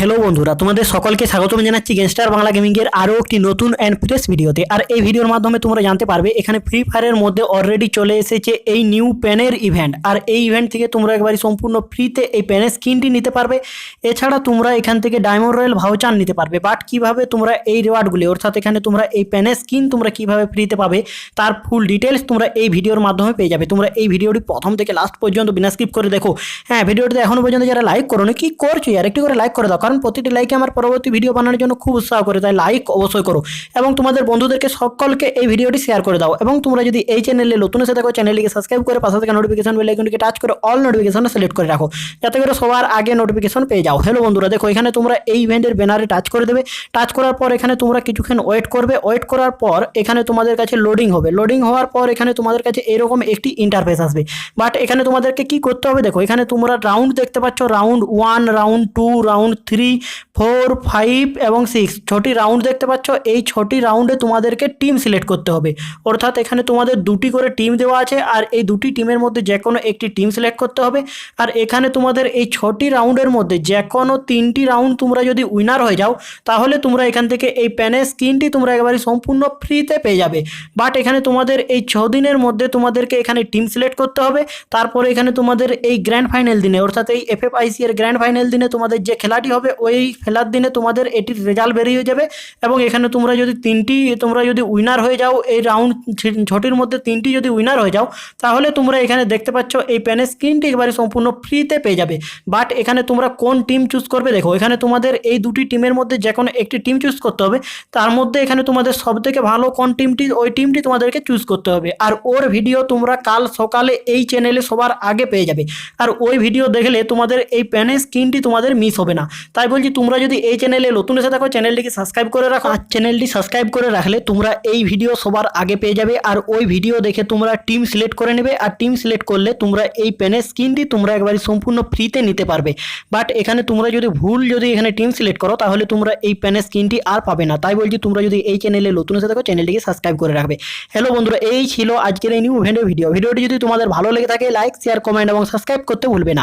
Hello বন্ধুরা, তোমাদের সকলকে স্বাগতম জানাচ্ছি গেস্টার বাংলা গেমিংয়ের আরও একটি নতুন অ্যান্ড ফ্রেশ ভিডিওতে। আর এই ভিডিওর মাধ্যমে তোমরা জানতে পারবে, এখানে ফ্রি ফায়ারের মধ্যে অলরেডি চলে এসেছে এই নিউ প্যানের ইভেন্ট আর এই ইভেন্ট থেকে তোমরা একবারই সম্পূর্ণ ফ্রিতে এই প্যানের স্কিনটি নিতে পারবে। এছাড়া তোমরা এখান থেকে ডায়মন্ড রয়্যাল ভাউচার নিতে পারবে। বাট কীভাবে তোমরা এই রিওয়ার্ডগুলি অর্থাৎ এখানে তোমরা এই প্যানের স্কিন তোমরা কীভাবে ফ্রিতে পাবে, তার ফুল ডিটেলস তোমরা এই ভিডিওর মাধ্যমে পেয়ে যাবে। তোমরা এই ভিডিওটি প্রথম থেকে লাস্ট পর্যন্ত বিনা স্কিপ করে দেখো। হ্যাঁ ভিডিওটিতে এখনও পর্যন্ত যারা লাইক করোনি, কি করছ? আর একটি করে লাইক করে দাও। কারণ প্রতিটি লাইকে আমার পরবর্তী ভিডিও বানানোর জন্য খুব উৎসাহ করে, তাই লাইক অবশ্যই করো। এবং তোমাদের বন্ধুদেরকে সকলকে এই ভিডিওটি শেয়ার করে দাও। এবং তোমরা যদি এই চ্যানেলে নতুন এসে থাকো চ্যানেলটিকে সাবস্ক্রাইব করে পাশে থেকে নোটিফিকেশন বেল আইকনটিকে টাচ করে অল নোটিফিকেশন সিলেক্ট করে রাখো। যাতে করে সবার আগে নোটিফিকেশন পেয়ে যাও। হ্যালো বন্ধুরা, দেখো, এখানে তোমরা এই ইভেন্টের ব্যানারে টাচ করে দেবে। টাচ করার পর এখানে তোমরা কিছুক্ষণ ওয়েট করবে। ওয়েট করার পর এখানে তোমাদের কাছে লোডিং হবে। লোডিং হওয়ার পর এখানে তোমাদের কাছে এরকম একটি ইন্টারফেস আসবে। বাট এখানে তোমাদেরকে কি করতে হবে? দেখো, এখানে তোমরা রাউন্ড দেখতে পাচ্ছ। Round one round two round three four five এবং সিক্স ছটি রাউন্ড দেখতে পাচ্ছ, এই ছটি রাউন্ডে তোমাদেরকে টিম সিলেক্ট করতে হবে। অর্থাৎ এখানে তোমাদের দুটি করে টিম দেওয়া আছে আর এই দুটি টিমের মধ্যে যে কোনো একটি টিম সিলেক্ট করতে হবে। আর এখানে তোমাদের এই ছটি রাউন্ডের মধ্যে যে কোনো তিনটি রাউন্ড তোমরা যদি উইনার হয়ে যাও, তাহলে তোমরা এখান থেকে এই প্যানের স্কিনটি তোমরা একেবারে সম্পূর্ণ ফ্রিতে পেয়ে যাবে। বাট এখানে তোমাদের এই ছ দিনের মধ্যে তোমাদেরকে এখানে টিম সিলেক্ট করতে হবে। তারপরে এখানে তোমাদের এই গ্র্যান্ড ফাইনাল দিনে, অর্থাৎ এই এফ এফ আইসি এর গ্র্যান্ড ফাইনাল দিনে তোমাদের যে খেলাটি হবে ওই খেলার দিনে তোমাদের এটির রেজাল্ট বেরিয়ে যাবে এবং এখানে তোমরা যদি তিনটি, তোমরা যদি উইনার হয়ে যাও, এই রাউন্ড ছটির মধ্যে তিনটি যদি উইনার হয়ে যাও, তাহলে তোমরা এখানে দেখতে পাচ্ছ এই প্যানের স্ক্রিনটি একেবারে সম্পূর্ণ ফ্রিতে পেয়ে যাবে। বাট এখানে তোমরা কোন টিম চুজ করবে, দেখো, এখানে তোমাদের এই দুটি টিমের মধ্যে যে কোনো একটি টিম চুজ করতে হবে। তার মধ্যে এখানে তোমাদের সব থেকে ভালো কোন টিমটি ওই টিমটি তোমাদেরকে চুজ করতে হবে। আর ওর ভিডিও তোমরা কাল সকালে এই চ্যানেলে সবার আগে পেয়ে যাবে। আর ওই ভিডিও দেখলে তোমাদের এই প্যানের স্ক্রিনটি তোমাদের মিস হবে না। তাই বলছি, তোমরা যদি এই চ্যানেলে নতুন এসে থাকো চ্যানেলটিকে সাবস্ক্রাইব করে রাখো। আর চ্যানেলটি সাবস্ক্রাইব করে রাখলে তোমরা এই ভিডিও সবার আগে পেয়ে যাবে, আর ওই ভিডিও দেখে তোমরা টিম সিলেক্ট করে নেবে, আর টিম সিলেক্ট করলে তোমরা এই প্যানের স্ক্রিনটি তোমরা একবারে সম্পূর্ণ ফ্রিতে নিতে পারবে। বাট এখানে তোমরা যদি ভুল যদি এখানে টিম সিলেক্ট করো, তাহলে তোমরা এই প্যানের স্ক্রিনটি আর পাবে না। তাই বলছি, তোমরা যদি এই চ্যানেলে নতুন এসে থাকো চ্যানেলটিকে সাবস্ক্রাইব করে রাখবে। হ্যালো বন্ধুরা, এই ছিল আজকের এই নিউ ভিডিও ভিডিও ভিডিওটি যদি তোমাদের ভালো লেগে থাকে লাইক শেয়ার কমেন্ট এবং সাবস্ক্রাইব করতে ভুলবে না।